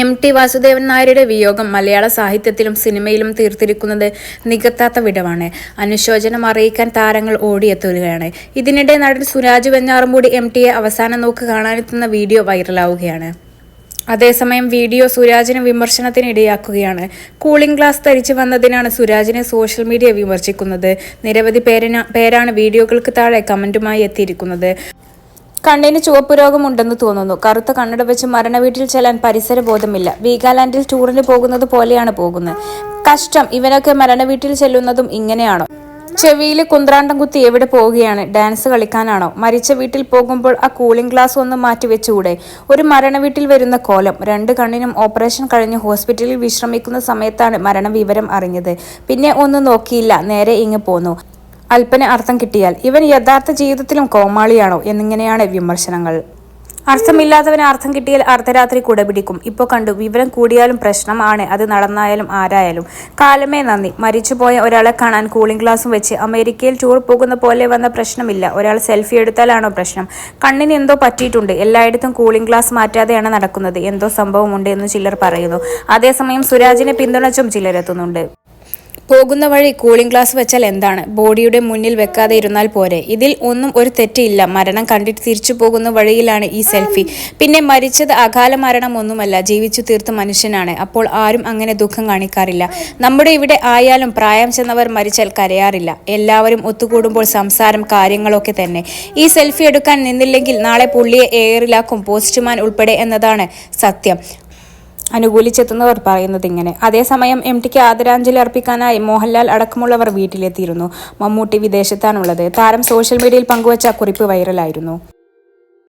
M T Vasudevan നായരുടെ വിയോഗം മലയാള സാഹിത്യത്തിലും സിനിമയിലും തീർത്തിരിക്കുന്നത് നികത്താത്ത വിടവാണ്. അനുശോചനം അറിയിക്കാൻ താരങ്ങൾ ഓടിയെത്തുകയാണ്. ഇതിനിടെ നടൻ സുരാജ് വെഞ്ഞാറമൂടി എം ടിയെ അവസാന നോക്ക് കാണാനെത്തുന്ന വീഡിയോ വൈറലാവുകയാണ്. അതേസമയം വീഡിയോ സുരാജിന് വിമർശനത്തിന് ഇടയാക്കുകയാണ്. കൂളിംഗ് ഗ്ലാസ് ധരിച്ചു വന്നതിനാണ് സുരാജിനെ സോഷ്യൽ മീഡിയ വിമർശിക്കുന്നത്. നിരവധി പേരാണ് വീഡിയോകൾക്ക് താഴെ കമന്റുമായി എത്തിയിരിക്കുന്നത്. കണ്ണിന് ചുവപ്പ് രോഗമുണ്ടെന്ന് തോന്നുന്നു. കറുത്ത കണ്ണട വെച്ച് മരണവീട്ടിൽ ചെല്ലാൻ പരിസര ബോധമില്ല. വീഗാലാൻഡിൽ ടൂറിന് പോകുന്നത് പോലെയാണ് പോകുന്നത്. കഷ്ടം. ഇവനൊക്കെ മരണവീട്ടിൽ ചെല്ലുന്നതും ഇങ്ങനെയാണോ? ചെവിയിൽ കുന്ത്രാണ്ടം കുത്തി എവിടെ പോവുകയാണ്? ഡാൻസ് കളിക്കാനാണോ? മരിച്ച വീട്ടിൽ പോകുമ്പോൾ ആ കൂളിംഗ് ഗ്ലാസ് ഒന്ന് മാറ്റി വെച്ചുകൂടെ? ഒരു മരണ വീട്ടിൽ വരുന്ന കോലം. രണ്ട് കണ്ണിനും ഓപ്പറേഷൻ കഴിഞ്ഞ് ഹോസ്പിറ്റലിൽ വിശ്രമിക്കുന്ന സമയത്താണ് മരണവിവരം അറിഞ്ഞത്. പിന്നെ ഒന്നും നോക്കിയില്ല. നേരെ ഇങ്ങ് പോന്നു. അല്പന് അർത്ഥം കിട്ടിയാൽ ഇവൻ യഥാർത്ഥ ജീവിതത്തിലും കോമാളിയാണോ എന്നിങ്ങനെയാണ് വിമർശനങ്ങൾ. അർത്ഥമില്ലാത്തവന് അർത്ഥം കിട്ടിയാൽ അർദ്ധരാത്രി കുടപിടിക്കും. ഇപ്പോൾ കണ്ടു വിവരം കൂടിയാലും പ്രശ്നമാണ് അത് നടന്നായാലും ആരായാലും. കാലമേ നന്ദി. മരിച്ചുപോയ ഒരാളെ കാണാൻ കൂളിംഗ് ഗ്ലാസും വെച്ച് അമേരിക്കയിൽ ടൂർ പോകുന്ന പോലെ വന്ന പ്രശ്നമില്ല. ഒരാൾ സെൽഫി എടുത്താലാണോ പ്രശ്നം? കണ്ണിന് എന്തോ പറ്റിയിട്ടുണ്ട്. എല്ലായിടത്തും കൂളിംഗ് ഗ്ലാസ് മാറ്റാതെയാണ് നടക്കുന്നത്. എന്തോ സംഭവമുണ്ട് എന്ന് ചിലർ പറയുന്നു. അതേസമയം സുരാജിനെ പിന്തുണച്ചും ചിലരെത്തുന്നുണ്ട്. പോകുന്ന വഴി കൂളിംഗ് ഗ്ലാസ് വെച്ചാൽ എന്താണ്? ബോഡിയുടെ മുന്നിൽ വെക്കാതെ ഇരുന്നാൽ പോരെ. ഇതിൽ ഒന്നും ഒരു തെറ്റില്ല. മരണം കണ്ടിട്ട് തിരിച്ചു പോകുന്ന വഴിയിലാണ് ഈ സെൽഫി. പിന്നെ മരിച്ചത് അകാല മരണം ഒന്നുമല്ല. ജീവിച്ചു തീർത്ത മനുഷ്യനാണ്. അപ്പോൾ ആരും അങ്ങനെ ദുഃഖം കാണിക്കാറില്ല. നമ്മുടെ ഇവിടെ ആയാലും പ്രായം ചെന്നവർ മരിച്ചാൽ കരയാറില്ല. എല്ലാവരും ഒത്തുകൂടുമ്പോൾ സംസാരം കാര്യങ്ങളൊക്കെ തന്നെ. ഈ സെൽഫി എടുക്കാൻ നിന്നില്ലെങ്കിൽ നാളെ പുള്ളിയെ എയറിലാക്കും. പോസ്റ്റ്മാൻ ഉൾപ്പെടെ എന്നതാണ് സത്യം. അനുകൂലിച്ചെത്തുന്നവർ പറയുന്നത് ഇങ്ങനെ. അതേസമയം എം ടിക്ക് ആദരാഞ്ജലി അർപ്പിക്കാനായി മോഹൻലാൽ അടക്കമുള്ളവർ വീട്ടിലെത്തിയിരുന്നു. മമ്മൂട്ടി വിദേശത്താണുള്ളത്. താരം സോഷ്യൽ മീഡിയയിൽ പങ്കുവച്ച കുറിപ്പ് വൈറലായിരുന്നു.